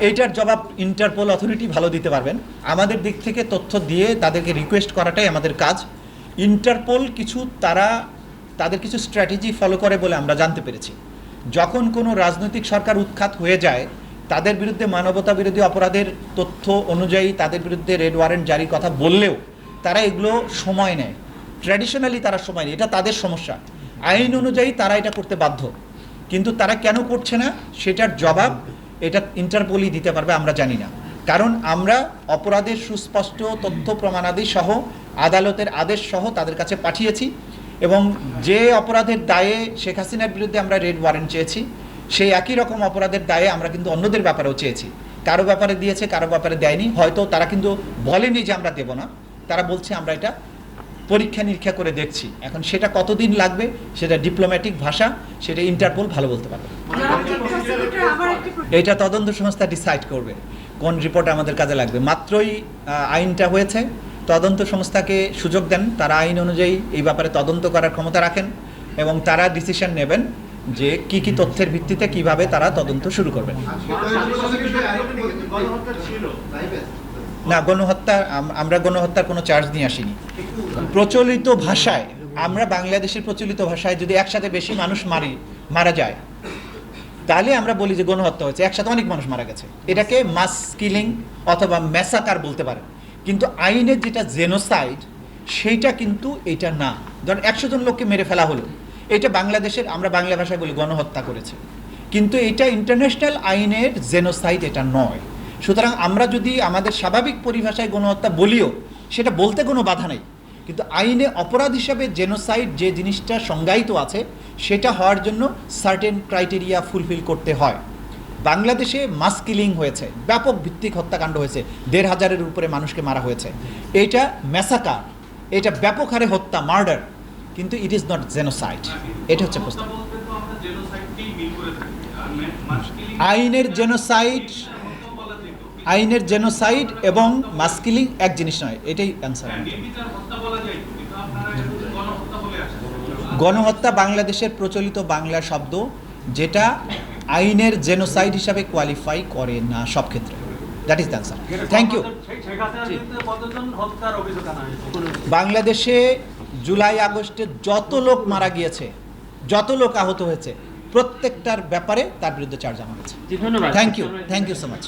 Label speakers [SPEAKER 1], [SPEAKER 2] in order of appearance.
[SPEAKER 1] এইটার জবাব Interpol authority ভালো দিতে পারবেন। আমাদের দিক থেকে তথ্য দিয়ে তাদেরকে রিকোয়েস্ট করাটাই আমাদের কাজ। ইন্টারপোল কিছু তারা, তাদের কিছু স্ট্র্যাটেজি ফলো করে বলে আমরা জানতে পেরেছি। যখন কোনো রাজনৈতিক সরকার উৎখাত হয়ে যায়, তাদের বিরুদ্ধে মানবতা বিরোধী অপরাধের তথ্য অনুযায়ী তাদের বিরুদ্ধে রেড ওয়ারেন্ট জারির কথা বললেও তারা এগুলো সময় নেয়। ট্র্যাডিশনালি তারা সময় নেয়। এটা তাদের সমস্যা। আইন অনুযায়ী তারা এটা করতে বাধ্য। কিন্তু তারা কেন করছে না? সেটার জবাব এটা ইন্টারপোলই দিতে পারবে, আমরা জানি না। কারণ আমরা অপরাধের সুস্পষ্ট তথ্য প্রমাণাদি সহ, আদালতের আদেশ সহ তাদের কাছে পাঠিয়েছি এবং যে অপরাধের দায়ে শেখ হাসিনার বিরুদ্ধে আমরা রেড ওয়ারেন্ট চেয়েছি, সেই একই রকম অপরাধের দায়ে আমরা কিন্তু অন্যদের ব্যাপারেও চেয়েছি। কারও ব্যাপারে দিয়েছে, কারও ব্যাপারে দেয়নি। হয়তো তারা কিন্তু বলেনি যে আমরা দেব না। তারা বলছে, আমরা এটা পরীক্ষা নিরীক্ষা করে দেখছি। এখন সেটা কতদিন লাগবে, সেটা ডিপ্লোম্যাটিক ভাষা, সেটা ইন্টারপোল ভালো বলতে পারবে এটা তদন্ত সংস্থা ডিসাইড করবে কোন রিপোর্ট আমাদের কাজে লাগবে। মাত্রই আইনটা হয়েছে, তদন্ত সংস্থাকে সুযোগ দেন, তারা আইন অনুযায়ী এই ব্যাপারে তদন্ত করার ক্ষমতা রাখেন এবং তারা ডিসিশন নেবেন যে কি কি তথ্যের ভিত্তিতে কীভাবে তারা তদন্ত শুরু করবেন। না, গণহত্যা আমরা গণহত্যার কোনো চার্জ নিয়ে আসিনি। প্রচলিত ভাষায়, আমরা বাংলাদেশের প্রচলিত ভাষায় যদি একসাথে বেশি মানুষ মারি, মারা যায় তাহলে আমরা বলি যে গণহত্যা হয়েছে, একসাথে অনেক মানুষ মারা গেছে। এটাকে মাস কিলিং অথবা ম্যাসাকার বলতে পারে। কিন্তু আইনের যেটা জেনোসাইড সেইটা কিন্তু এটা না। ধরেন একশো জন লোককে মেরে ফেলা হলো। এটা বাংলাদেশের, আমরা বাংলা ভাষায় বলি গণহত্যা করেছে। কিন্তু এটা ইন্টারন্যাশনাল আইনের জেনোসাইড এটা নয়। সুতরাং আমরা যদি আমাদের স্বাভাবিক পরিভাষায় গণহত্যা বলিও, সেটা বলতে কোনো বাধা নেই। কিন্তু আইনে অপরাধ হিসাবে জেনোসাইড যে জিনিসটা সংজ্ঞায়িত আছে সেটা হওয়ার জন্য সার্টেন ক্রাইটেরিয়া ফুলফিল করতে হয়। বাংলাদেশে মাস কিলিং হয়েছে ব্যাপক ভিত্তিক হত্যাকাণ্ড হয়েছে দেড় হাজারের উপরে মানুষকে মারা হয়েছে। এটা ম্যাসাকার এটা ব্যাপক হারে হত্যা মার্ডার কিন্তু ইট ইজ নট জেনোসাইড এটা হচ্ছে প্রশ্ন। আইনের জেনোসাইড আইনের জেনোসাইড এবং মাস্কিলিং এক জিনিস নয় এটাই অ্যান্সার গণহত্যা বাংলাদেশের প্রচলিত বাংলা শব্দ যেটা আইনের জেনোসাইড হিসাবে কোয়ালিফাই করে না সব ক্ষেত্রে। That is the answer thank you বাংলাদেশে জুলাই আগস্টে যত লোক মারা গিয়েছে যত লোক আহত হয়েছে প্রত্যেকটার ব্যাপারে তার বিরুদ্ধে চার্জ আনা হয়েছে thank you thank you so much